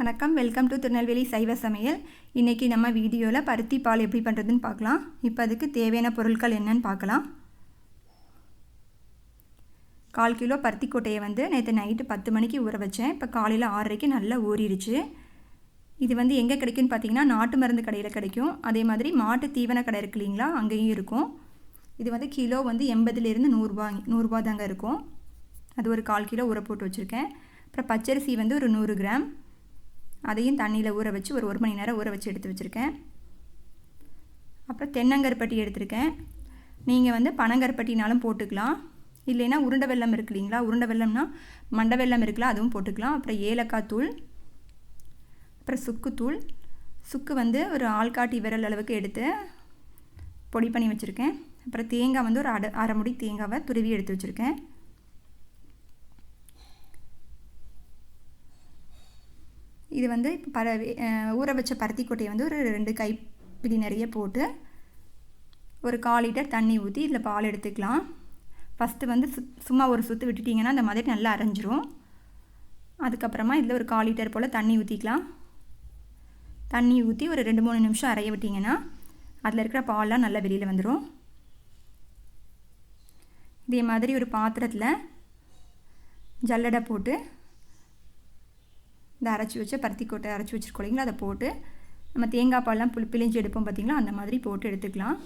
வணக்கம். Welcome to Tirunelveli சைவ சமையல். இன்றைக்கி நம்ம வீடியோவில் பருத்தி பால் எப்படி பண்ணுறதுன்னு பார்க்கலாம். இப்போ அதுக்கு தேவையான பொருட்கள் என்னன்னு பார்க்கலாம். கால் கிலோ பருத்தி கொட்டையை வந்து நேற்று நைட்டு பத்து மணிக்கு ஊற வச்சேன். இப்போ காலையில் ஆறரைக்கு நல்லா ஊறிடுச்சு. இது வந்து எங்கே கிடைக்குன்னு பார்த்தீங்கன்னா நாட்டு மருந்து கடையில் கிடைக்கும். அதே மாதிரி மாட்டு தீவன கடை இருக்கு இல்லைங்களா? அங்கேயும் இருக்கும். இது வந்து கிலோ வந்து எண்பதுலேருந்து நூறுரூவா நூறுரூவா தாங்க இருக்கும். அது ஒரு கால் கிலோ ஊற போட்டு வச்சுருக்கேன். அப்புறம் பச்சரிசி வந்து ஒரு நூறு கிராம். அதையும் தண்ணியில் ஊற வச்சு ஒரு ஒரு மணி நேரம் ஊற வச்சு எடுத்து வச்சுருக்கேன். அப்புறம் தென்னங்கருப்பட்டி எடுத்திருக்கேன். நீங்கள் வந்து பனங்கருப்பட்டினாலும் போட்டுக்கலாம். இல்லைன்னா உருண்டை வெல்லம் இருக்கு இல்லைங்களா? உருண்டை வெள்ளம்னா மண்டை வெல்லம் இருக்குல்ல அதுவும் போட்டுக்கலாம். அப்புறம் ஏலக்காய் தூள் அப்புறம் சுக்குத்தூள் சுக்கு வந்து ஒரு ஆள்காட்டி விரல் அளவுக்கு எடுத்து பொடி பண்ணி வச்சுருக்கேன். அப்புறம் தேங்காய் வந்து ஒரு அரை அரை முடி தேங்காவை துருவி எடுத்து வச்சுருக்கேன். இது வந்து இப்போ பர ஊற வச்ச பருத்தி கொட்டையை வந்து ஒரு ரெண்டு கைப்பிடி நிறைய போட்டு ஒரு கால் லிட்டர் தண்ணி ஊற்றி இதில் பால் எடுத்துக்கலாம். ஃபஸ்ட்டு வந்து சு சும்மா ஒரு சுற்று விட்டுட்டிங்கன்னா அந்த மாதிரி நல்லா அரைஞ்சிரும். அதுக்கப்புறமா இதில் ஒரு கால் லிட்டர் போல் தண்ணி ஊற்றிக்கலாம் தண்ணி ஊற்றி ஒரு ரெண்டு மூணு நிமிஷம் அரைய விட்டிங்கன்னா அதில் இருக்கிற பால்லாம் நல்லா வெளியில் வந்துடும் இதே மாதிரி ஒரு பாத்திரத்தில் ஜல்லடை போட்டு இந்த அரைச்சி வச்ச பருத்தி கொட்டை அரைச்சி வச்சுருக்கோம் இல்லைங்களா? அதை போட்டு நம்ம தேங்காய் பால்லாம் புளி பிழிஞ்சு எடுப்போம் பார்த்திங்களா அந்த மாதிரி போட்டு எடுத்துக்கலாம்.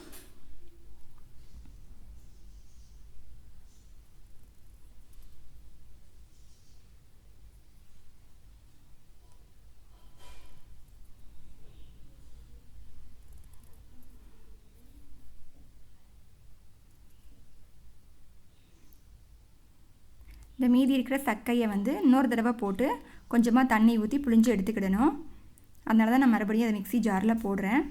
இந்த மீதி இருக்கிற சக்கையை வந்து இன்னொரு தடவை போட்டு கொஞ்சமாக தண்ணி ஊற்றி புளிஞ்சு எடுத்துக்கிடணும். அதனால தான் நான் மறுபடியும் அதை மிக்சி ஜாரில் போடுறேன்.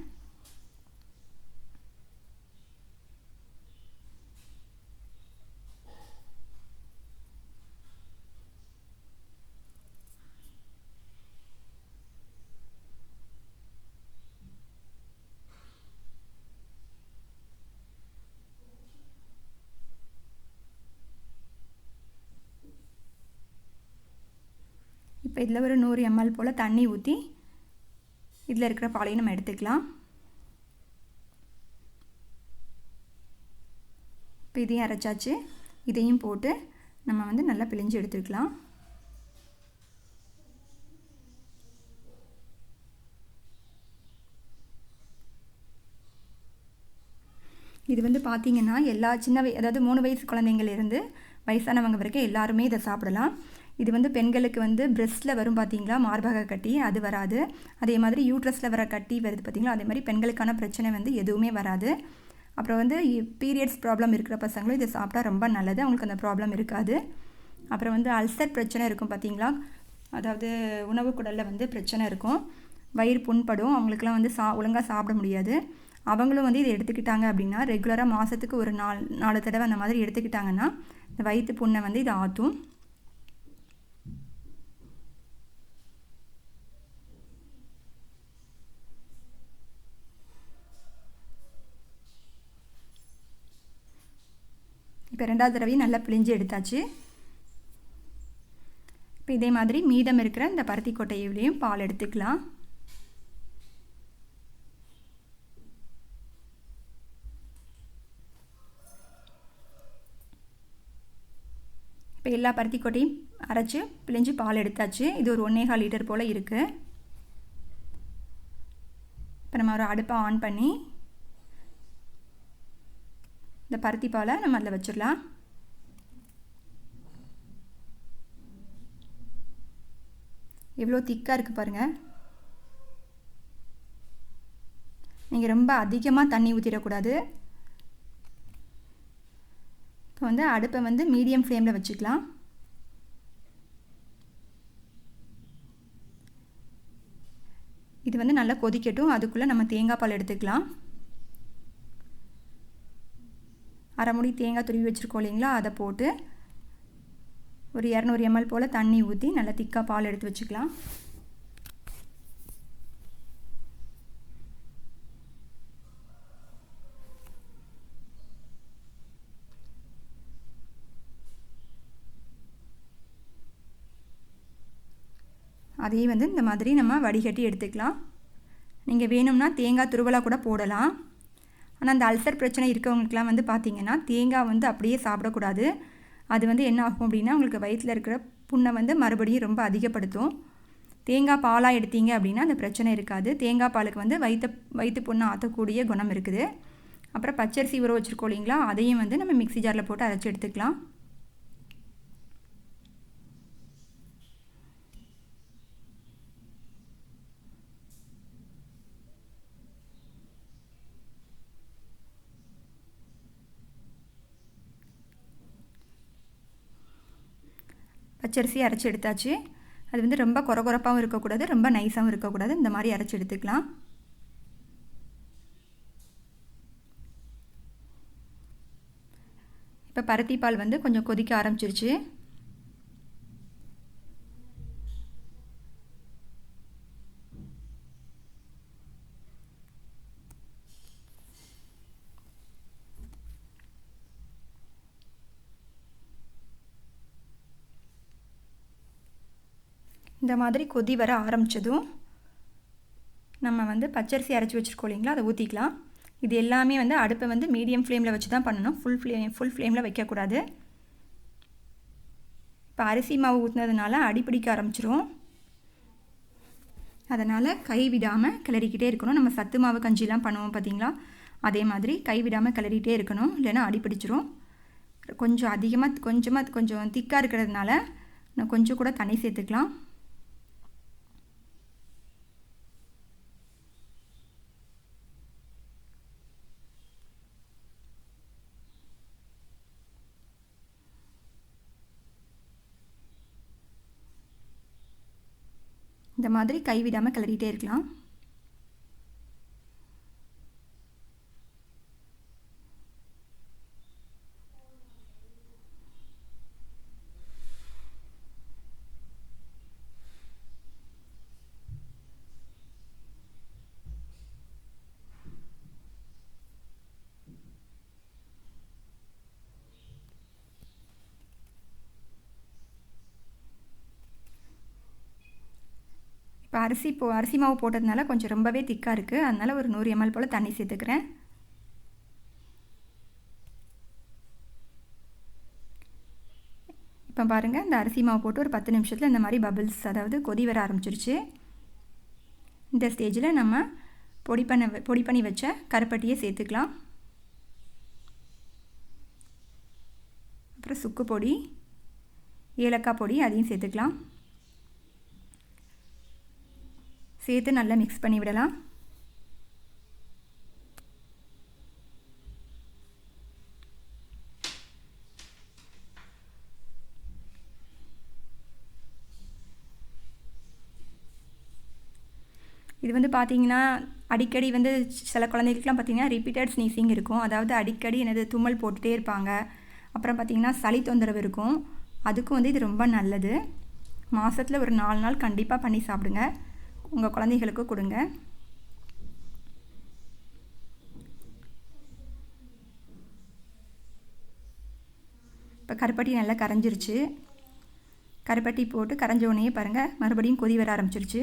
இப்போ இதில் ஒரு நூறு எம்எல் போல் தண்ணி ஊற்றி இதில் இருக்கிற பாலையும் நம்ம எடுத்துக்கலாம். இப்போ இதையும் அரைச்சாச்சு. இதையும் போட்டு நம்ம வந்து நல்லா பிழிஞ்சு எடுத்துக்கலாம். இது வந்து பார்த்திங்கன்னா எல்லா சின்ன வய அதாவது மூணு வயசு குழந்தைங்கள்லேருந்து வயசானவங்க வரைக்கும் எல்லாருமே இதை சாப்பிடலாம். இது வந்து பெண்களுக்கு வந்து பிரெஸ்ட்டில் வரும் பார்த்தீங்களா மார்பக கட்டி அது வராது. அதே மாதிரி யூட்ரஸில் வர கட்டி வருது பார்த்தீங்களா அதே மாதிரி பெண்களுக்கான பிரச்சனை வந்து எதுவுமே வராது. அப்புறம் வந்து பீரியட்ஸ் ப்ராப்ளம் இருக்கிற பசங்களும் இதை சாப்பிட்டா ரொம்ப நல்லது. அவங்களுக்கு அந்த ப்ராப்ளம் இருக்காது. அப்புறம் வந்து அல்சர் பிரச்சனை இருக்கும் பார்த்தீங்களா அதாவது உணவு குடலில் வந்து பிரச்சனை இருக்கும். வயிறு புண்படும். அவங்களுக்குலாம் வந்து சா ஒழுங்காக சாப்பிட முடியாது. அவங்களும் வந்து இதை எடுத்துக்கிட்டாங்க அப்படின்னா ரெகுலராக மாதத்துக்கு ஒரு நாலு நாலு தடவை அந்த மாதிரி எடுத்துக்கிட்டாங்கன்னா இந்த வயிற்று புண்ணை வந்து இது ஆற்றும் இப்போ ரெண்டாவது தடவையும் நல்லா பிழிஞ்சு எடுத்தாச்சு. இப்போ இதே மாதிரி மீதம் இருக்கிற இந்த பருத்தி கொட்டையிலையும் பால் எடுத்துக்கலாம். இப்போ எல்லா பருத்தி கொட்டையும் அரைச்சி பிழிஞ்சு பால் எடுத்தாச்சு. இது ஒரு ஒன்றேகால் லிட்டர் போல் இருக்குது இப்போ நம்ம ஒரு அடுப்பை ஆன் பண்ணி இந்த பருத்தி பாலை நம்ம அதில் வச்சிடலாம். எவ்வளோ திக்காக இருக்குது பாருங்கள் நீங்கள் ரொம்ப அதிகமாக தண்ணி ஊற்றிடக்கூடாது இப்போ வந்து அடுப்பை வந்து மீடியம் ஃப்ளேமில் வச்சுக்கலாம். இது வந்து நல்லா கொதிக்கட்டும். அதுக்குள்ளே நம்ம தேங்காய் பால் எடுத்துக்கலாம். அரை முடி தேங்காய் துருவி வச்சுருக்கோம் இல்லைங்களா? அதை போட்டு ஒரு இரநூறு எம்எல் போல் தண்ணி ஊற்றி நல்லா திக்காக பால் எடுத்து வச்சுக்கலாம். அதையும் வந்து இந்த மாதிரி நம்ம வடிகட்டி எடுத்துக்கலாம். நீங்கள் வேணும்னா தேங்காய் துருவலாக கூட போடலாம். ஆனால் அந்த அல்சர் பிரச்சனை இருக்கவங்களுக்குலாம் வந்து பார்த்திங்கன்னா தேங்காய் வந்து அப்படியே சாப்பிடக்கூடாது. அது வந்து என்ன ஆகும் அப்படின்னா உங்களுக்கு வயிற்றில் இருக்கிற புண்ணை வந்து மறுபடியும் ரொம்ப அதிகப்படுத்தும். தேங்காய் பாலாக எடுத்தீங்க அப்படின்னா அந்த பிரச்சனை இருக்காது. தேங்காய் பாலுக்கு வந்து வயிற்று வயிற்று புண்ணை ஆற்றக்கூடிய குணம் இருக்குது. அப்புறம் பச்சரிசி ஊற வச்சுருக்கோம் இல்லைங்களா? அதையும் வந்து நம்ம மிக்சி ஜாரில் போட்டு அரைச்சி எடுத்துக்கலாம். பச்சரிசி அரைச்சி எடுத்தாச்சு. அது வந்து ரொம்ப குறகுறப்பாகவும் இருக்கக்கூடாது ரொம்ப நைஸாகவும் இருக்கக்கூடாது. இந்த மாதிரி அரைச்சி எடுத்துக்கலாம். இப்போ பருத்தி பால் வந்து கொஞ்சம் கொதிக்க ஆரம்பிச்சிருச்சு. இந்த மாதிரி கொதி வர ஆரம்பித்ததும் நம்ம வந்து பச்சரிசி அரைச்சி வச்சுருக்கோம் இல்லைங்களா அதை ஊற்றிக்கலாம் இது எல்லாமே வந்து அடுப்பை வந்து மீடியம் ஃப்ளேமில் வச்சு தான் பண்ணணும். ஃபுல் ஃப்ளேம் ஃபுல் ஃப்ளேமில் வைக்கக்கூடாது. இப்போ அரிசி மாவு ஊற்றினதுனால அடிப்பிடிக்க ஆரம்பிச்சிரும். அதனால் கை விடாமல் கிளறிக்கிட்டே இருக்கணும். நம்ம சத்து மாவு கஞ்சிலாம் பண்ணுவோம் பார்த்தீங்களா அதே மாதிரி கை விடாமல் கிளறிக்கிட்டே இருக்கணும். இல்லைன்னா அடிப்பிடிச்சிரும் கொஞ்சம் அதிகமாக கொஞ்சமாக கொஞ்சம் திக்காக இருக்கிறதுனால நான் கொஞ்சம் கூட தண்ணி சேர்த்துக்கலாம். இந்த மாதிரி கைவிடாமல் கிளறிட்டே இருக்கலாம். இப்போ அரிசி போ அரிசி மாவு போட்டதுனால கொஞ்சம் ரொம்பவே திக்காக இருக்குது அதனால் ஒரு நூறு எம்எல் போல் தண்ணி சேர்த்துக்கிறேன். இப்போ பாருங்கள் இந்த அரிசி மாவு போட்டு ஒரு பத்து நிமிஷத்தில் இந்த மாதிரி பபிள்ஸ் அதாவது கொதி வர ஆரம்பிச்சிருச்சு. இந்த ஸ்டேஜில் நம்ம பொடி பண்ண பொடி பண்ணி வச்ச கருப்பட்டியை சேர்த்துக்கலாம். அப்புறம் சுக்கு பொடி ஏலக்காய் பொடி அதையும் சேர்த்துக்கலாம். சேர்த்து நல்லா மிக்ஸ் பண்ணி விடலாம். இது வந்து பார்த்தீங்கன்னா அடிக்கடி வந்து சில குழந்தைகளுக்குலாம் பார்த்தீங்கன்னா ரிப்பீட்டட் ஸ்னீசிங் இருக்கும். அதாவது அடிக்கடி என்னது தும்மல் போட்டுகிட்டே இருப்பாங்க. அப்புறம் பார்த்திங்கன்னா சளி தொந்தரவு இருக்கும். அதுக்கும் வந்து இது ரொம்ப நல்லது. மாதத்தில் ஒரு நாலு நாள் கண்டிப்பாக பண்ணி சாப்பிடுங்க. உங்கள் குழந்தைகளுக்கு கொடுங்க. இப்போ கருப்பட்டி நல்லா கரைஞ்சிருச்சு. கருப்பட்டி போட்டு கரைஞ்ச உடனே பாருங்கள் மறுபடியும் கொதி வர ஆரம்பிச்சிருச்சு.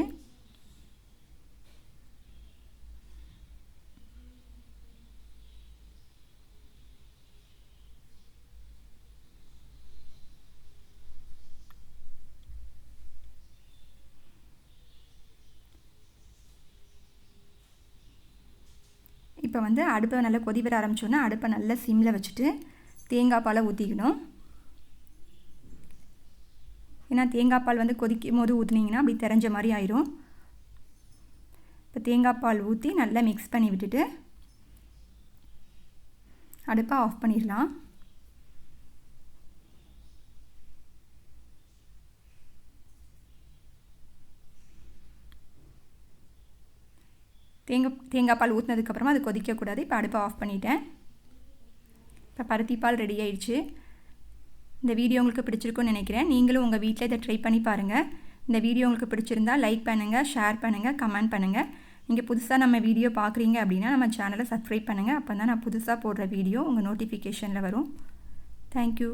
இப்போ வந்து அடுப்பை நல்லா கொதி வர ஆரம்பிச்சோன்னா அடுப்பை நல்லா சிம்மில் வச்சுட்டு தேங்காய் பாலை ஊற்றிக்கணும் ஏன்னா தேங்காய் பால் வந்து கொதிக்கும் போது ஊற்றுனீங்கன்னா அப்படி தெரிஞ்ச மாதிரி ஆயிரும். இப்போ தேங்காய் பால் ஊற்றி நல்லா மிக்ஸ் பண்ணி விட்டுட்டு அடுப்பை ஆஃப் பண்ணிடலாம். தேங்காய் தேங்காய் பால் ஊற்றினதுக்கப்புறமா அது கொதிக்கக்கூடாது இப்போ அடுப்பை ஆஃப் பண்ணிட்டேன். இப்போ பருத்தி பால் ரெடி ஆயிடுச்சு. இந்த வீடியோ உங்களுக்கு பிடிச்சிருக்குன்னு நினைக்கிறேன். நீங்களும் உங்கள் வீட்டில் இதை ட்ரை பண்ணி பாருங்கள் இந்த வீடியோ உங்களுக்கு பிடிச்சிருந்தா லைக் பண்ணுங்கள் ஷேர் பண்ணுங்கள் கமெண்ட் பண்ணுங்கள் நீங்கள் புதுசாக நம்ம வீடியோ பார்க்குறீங்க அப்படின்னா நம்ம சேனலை சப்ஸ்கிரைப் பண்ணுங்கள் அப்போ தான் நான் புதுசாக போடுற வீடியோ உங்கள் நோட்டிஃபிகேஷனில் வரும். தேங்க்யூ